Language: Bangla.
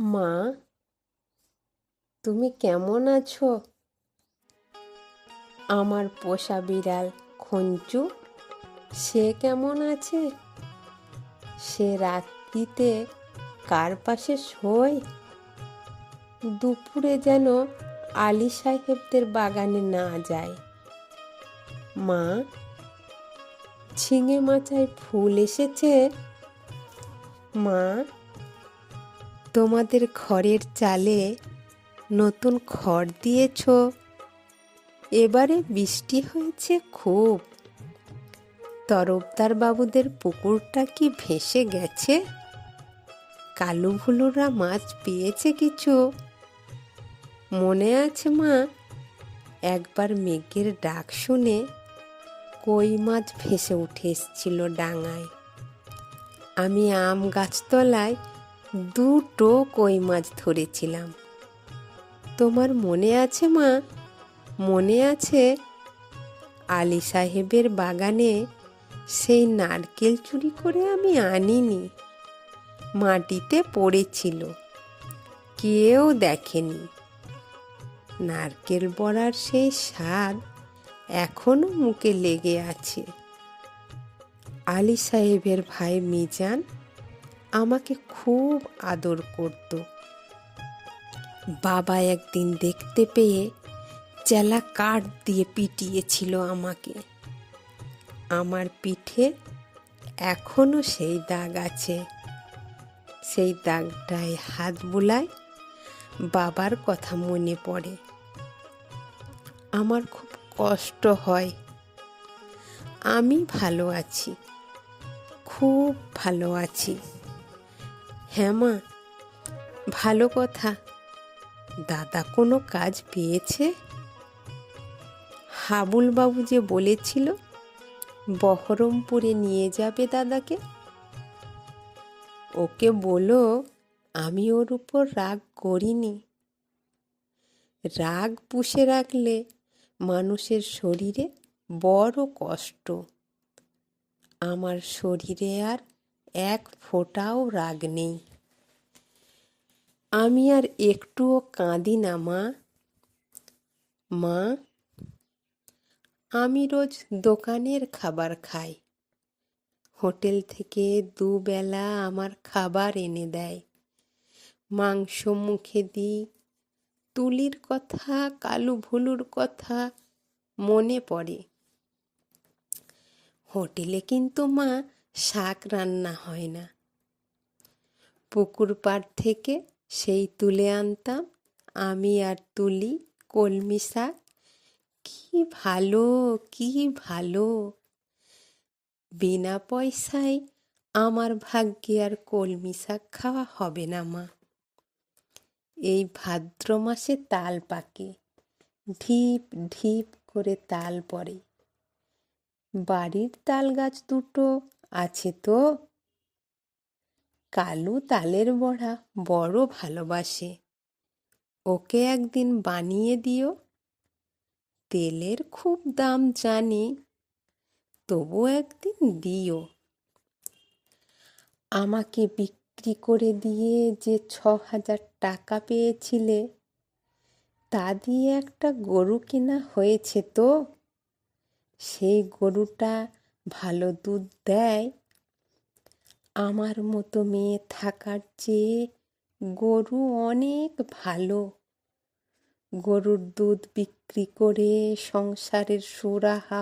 মা, তুমি কেমন আছো? আমার পোষা বিড়াল খঞ্চু, সে কেমন আছে? সে রাত্রিতে কার পাশে শোয়? দুপুরে যেন আলী সাহেবদের বাগানে না যায়। মা, ঝিঙে মাচায় ফুল এসেছে? মা তোমাদের ঘরের চালে নতুন খড় দিয়েছ। এবারে বৃষ্টি হয়েছে খুব। তরফদার বাবুদের পুকুরটা কি ভেসে গেছে? কালু ভুলুরা মাছ পেয়েছে কিছু? মনে আছে মা, একবার মেঘের ডাক শুনে কই মাছ ভেসে উঠে এসছিল ডাঙায়। আমি আম গাছতলায় দুটো কই মাছ ধরেছিলাম। তোমার মনে আছে মা? মনে আছে আলী সাহেবের বাগানে সেই নারকেল চুরি করে আমি আনিনি। মাটিতে পড়েছিল। কেউ দেখেনি। নারকেল বড়ার সেই স্বাদ এখনও মুখে লেগে আছে। আলী সাহেবের ভাই মিজান আমাকে খুব আদর করত। বাবা একদিন দেখতে পেয়ে চেলা কাঠ দিয়ে পিটিয়েছিল আমাকে। আমার পিঠে এখনও সেই দাগ আছে। সেই দাগটায় হাত বুলায় বাবার কথা মনে পড়ে। আমার খুব কষ্ট হয়। আমি ভালো আছি, খুব ভালো আছি। হ্যাঁ মা, ভালো কথা। দাদা কোনো কাজ পেয়েছে? হাবুল বাবু যে বলেছিল, বহরমপুরে নিয়ে যাবে দাদাকে? ওকে বলো, আমি ওর উপর রাগ করিনি। রাগ পুষে রাখলে মানুষের শরীরে বড় কষ্ট। আমার শরীরে আর এক ফোঁটাও রাগ নেই। আমি আর একটুও কাঁদি না, মা। মা, আমি রোজ দোকানের খাবার খাই। হোটেল থেকে দুবেলা আমার খাবার এনে দেয়। মাংস মুখে দিই। তুলির কথা, কালু ভুলুর কথা মনে পড়ে। হোটেলে কিন্তু, মা, শাক রান্না হয় না। পুকুর পাড় থেকে সেই তুলে আনতাম, আমি আর তুলি কলমি শাক। কি ভালো কি ভালো। বিনা পয়সায় আমার ভাগ্যে আর কলমি শাক খাওয়া হবে না, মা। এই ভাদ্র মাসে তাল পাকে, ঢিপ ঢিপ করে তাল পড়ে বাড়ির তাল গাছ দুটো আছে তো? কালু তালের বড়া বড় ভালোবাসে। ওকে একদিন বানিয়ে দিও। তেলের খুব দাম জানি তবু একদিন দিও। আমাকে বিক্রি করে দিয়ে যে ছ হাজার টাকা পেয়েছিলে, তা দিয়ে একটা গরু কেনা হয়েছে তো? সেই গরুটা ভালো দুধ দেয়? আমার মতো মেয়ে থাকার চেয়ে গরু অনেক ভালো। গরুর দুধ বিক্রি করে সংসারের সুরাহা